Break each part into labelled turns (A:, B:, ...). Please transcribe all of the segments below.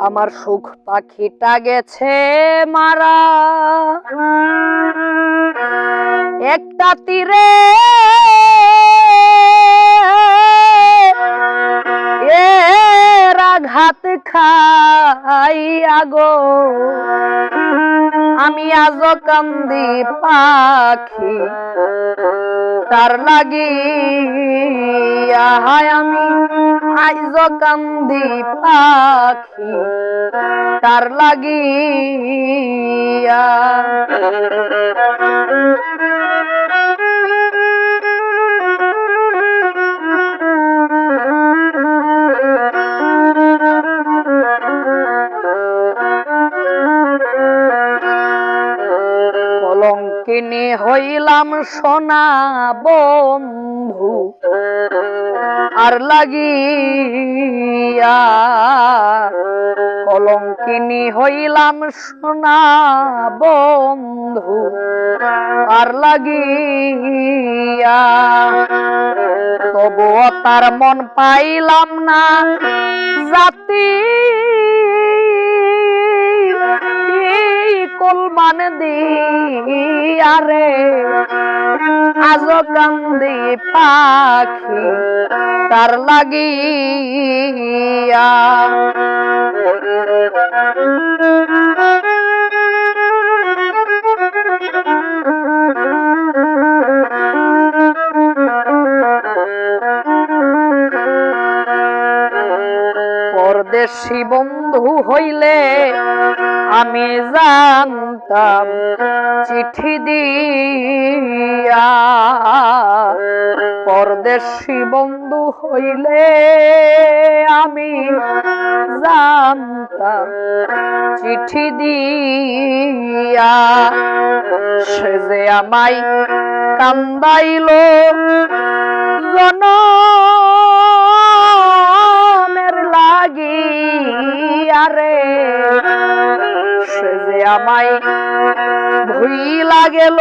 A: আমার সুখ পাখিটা গেছে মারা। একটা তীরে। এর আঘাত খাই আগো। আমি আজ কান্দি পাখি, তার লাগি হায় আমি আইজ কান্দি পাখি তার লাগিয়া। কলঙ্কিনী হইলাম সোনা বন্ধু। আর লাগিয়া কলঙ্কিনী হইলাম সোনা বন্ধু। আর লাগিয়া তবুও তার মন পাইলাম না জাতি। কলমান দিয়ারে আজ কান্দি পাখি তার লাগিয়া। পরদেশি বন্ধু হইলে আমি জানতাম চিঠি দিয়া পরদেশি বন্ধু হইলে আমি জানতাম, চিঠি দিয়া সে যে আমায় কান্দাইল। জনমের লাগি আরে সে যে আমায় ভুই লাগেল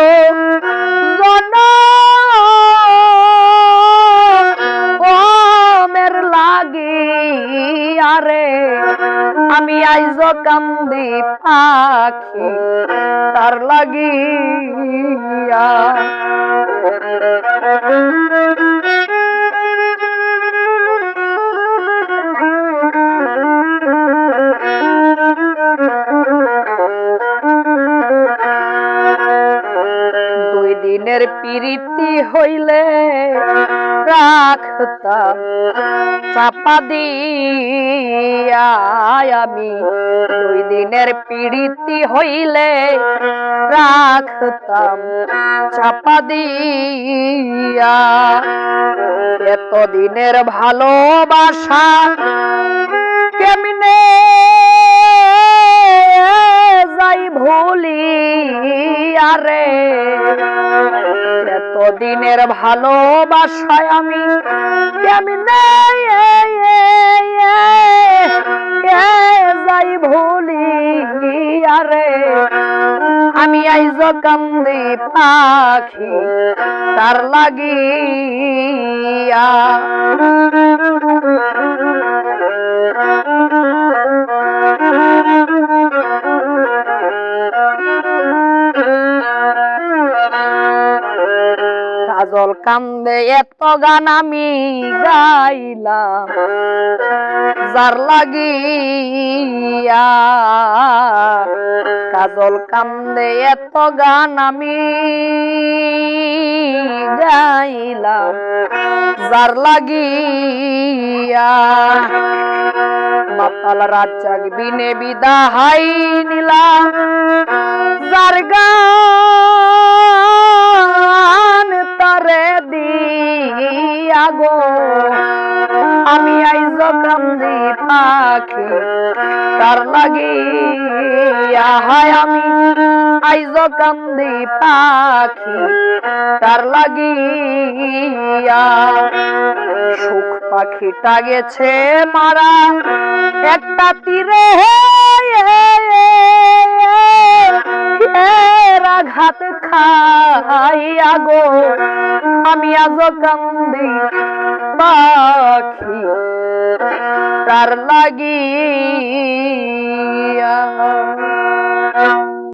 A: জনমের আমি আইজ কান্দি পাখি তার লাগিয়া। দুই দিনের প্রীতি হইলে রাখতাম চাপা দিয়া আমি দুই দিনের প্রীতি হইলে রাখতাম চাপা দিয়া। এতদিনের ভালোবাসা কেমনে এতদিনের ভালোবাসায় আমি কেমনে যাই ভুলি আরে আমি আইজ কান্দি পাখি তার লাগিয়া। কাজল কান্দে, এত গান আমি গাইলাম। যার লাগিয়া কাজল কান্দে, এত গান আমি গাইলাম। যার লাগিয়া মাতাল রাত জাগবিনে বিদাহাই নিলাম। যার গান দিয়া গো আমি আইজ কান্দি পাখি, তার লাগিয়া হায় আমি আইজ কান্দি পাখি, তার লাগিয়া সুখ পাখিটা গেছে মারা, একটা তীরে আঘাত খাইয়া গো আমি আজ কান্দি পাখি তার লাগিয়া